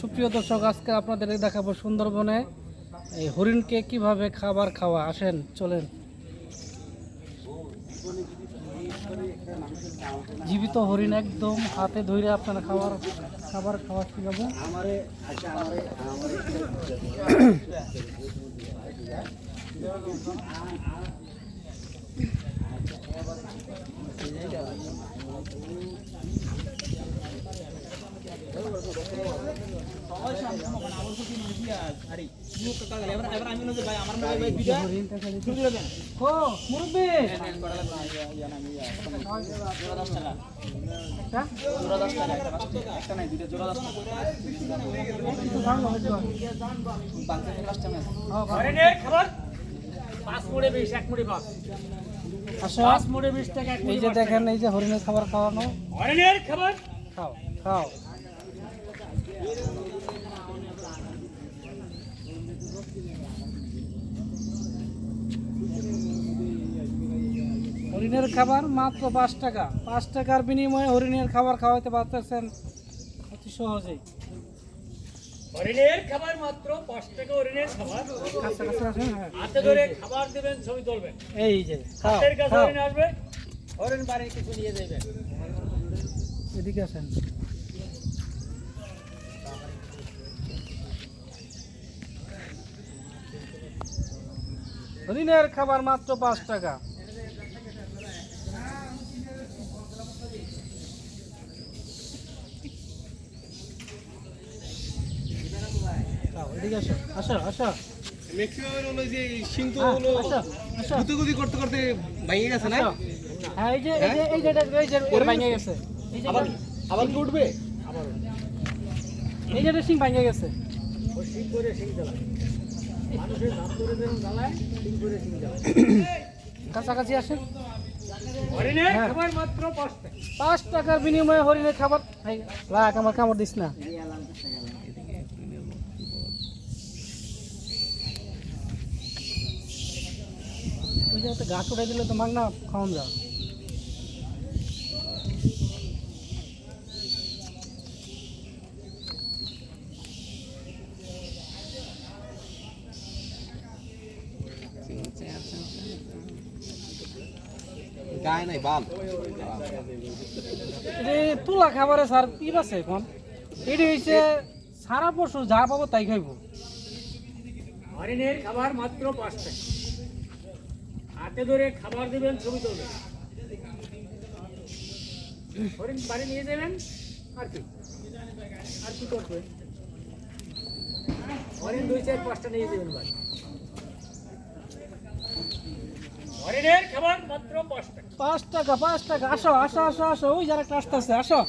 সুপ্রিয় দর্শক, আজকে আপনাদের দেখাবো সুন্দরবনে এই হরিণকে কীভাবে খাবার খাওয়া, আসেন, চলেন। জীবিত হরিণ একদম হাতে ধরে আপনারা খাবার খাবার খাওয়া শিখাবো হরিণ দেখা দিচ্ছে। ও মুরব্বী একটা? একটু ভালো হইতো। ও, ভালো। আসো। এই যে দেখেন এই যে হরিণের খাবার খাওয়ানো। হরিণের খাবার? খাও খাও। হরিণের খাবার মাত্র পাঁচ টাকা। পাঁচ টাকার বিনিময়ে হরিণের খাবার খাওয়াতে পারতেছেন অতি সহজেই। হরিণের খাবার মাত্র পাঁচ টাকা হরিণের খাবার। হ্যাঁ। হাতে ধরে খাবার দেবেন ছবি তুলবেন। এই যে হাতের কাছে হরিণ আসবে। হরিণ বাড়ির কিছু নিয়ে যাবেন এদিকে আসেন। হরিণের খাবার মাত্র পাঁচ টাকা। এদিকে আসো আসো আসো। ম্যাক্সিমাম হলো যে সিংহ হলো আসো আসো। গুতুগুতি করতে করতে ভেঙে গেছে না? হ্যাঁ এই যে এই যে এই যে এই যে ভেঙে গেছে আবার আবার কি উঠবে এই যে সিং ভেঙে গেছে। ওই সিং করে সিং জ্বালায় মানুষের নাম করে যেরকম জ্বালায় সিং করে সিং জ্বালায় কাছাকাছি আসেন। হরিণের হ্যাঁ। খাবার মাত্র পাঁচ টাকা। পাঁচ টাকার বিনিময়ে হরিণের খাবার রাখ আমার কামড় দিস না। ওই যে একটা গাছ উঠাই দিলে তো মাগ না খাওয়ান যা। গায়ে নাই বাল। তুলা খাবারে স্যার কি আছে এখন? এটি হচ্ছে সারা পশু যা পাবো তাই খাইব। হরিণের খাবার মাত্র পাঁচ টাকা হাতে ধরে খাবার দেবেন, ছবি তুলবেন। হরিণ বাড়ি নিয়ে যাবেন, আর কি? আর কি করবে? হরিণ দুই চার পাঁচটা নিয়ে যাবেন বাড়ি। হরিণের খাবার মাত্র পাঁচ টাকা। পাঁচ টাকা আসো আসো আসো আসো। ওই যারা একটা আসতেছে আসো।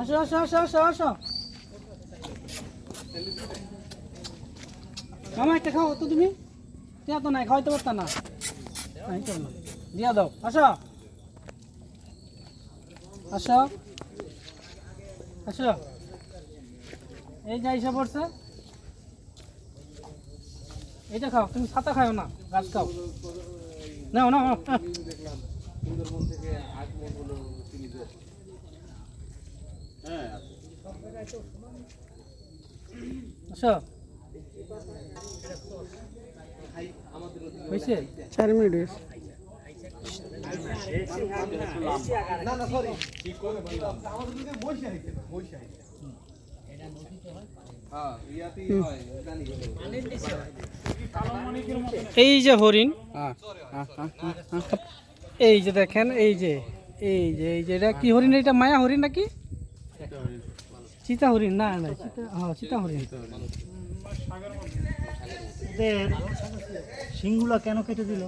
আসো আসো আসো আসো আসো। মামা একটা খাও তো তুমি। দিয়া তো নাই, খাওয়াইতে পারতা না। দিয়া দাও। আসো। আসো। আসো। এই যে এসে পড়ছে। এইটা খাও তুমি ছাতা খাও না গাছ খাও। নাও, নাও। আচ্ছা হয়েছে চার মিনিট হয়েছে হ্যাঁ হয় এই যে হরিণ। হ্যাঁ এই যে দেখেন এই যে এই যে এই যে এটা কি হরিণ? এটা মায়া হরিণ নাকি? চিতা হরিণ না না চিতা হ্যাঁ চিতা হরিণ। সিংগুলা কেন কেটে দিল?